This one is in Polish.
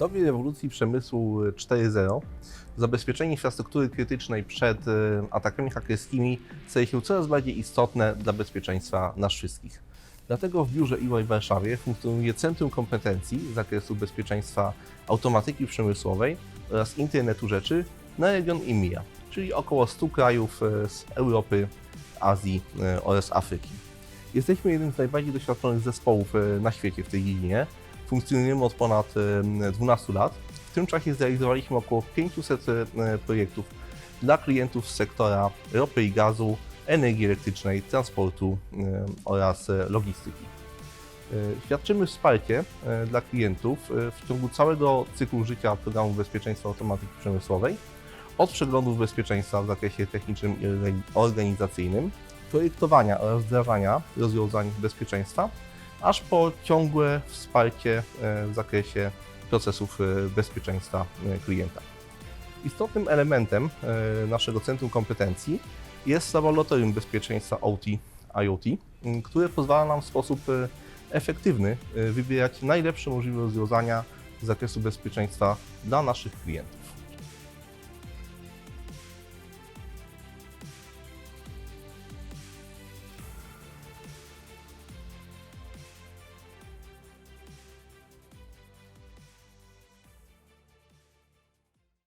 dobie rewolucji przemysłu 4.0 zabezpieczenie infrastruktury krytycznej przed e, atakami hakerskimi staje się coraz bardziej istotne dla bezpieczeństwa nas wszystkich. Dlatego w biurze EY w Warszawie funkcjonuje Centrum Kompetencji z zakresu bezpieczeństwa automatyki przemysłowej oraz internetu rzeczy na region IMIA, czyli około 100 krajów e, z Europy, Azji e, oraz Afryki. Jesteśmy jednym z najbardziej doświadczonych zespołów e, na świecie w tej dziedzinie. Funkcjonujemy od ponad e, 12 lat. W tym czasie zrealizowaliśmy około 500 e, projektów dla klientów z sektora ropy i gazu, energii elektrycznej, transportu oraz e, logistyki. E, Świadczymy wsparcie dla klientów w ciągu całego cyklu życia programu bezpieczeństwa automatyki przemysłowej, od przeglądów bezpieczeństwa w zakresie technicznym i organ- organizacyjnym, projektowania oraz wdrażania rozwiązań bezpieczeństwa, aż po ciągłe wsparcie e, w zakresie procesów e, bezpieczeństwa e, klienta. Istotnym elementem naszego centrum kompetencji jest laboratorium bezpieczeństwa OT IoT, które pozwala nam w sposób efektywny wybierać najlepsze możliwe rozwiązania z zakresu bezpieczeństwa dla naszych klientów.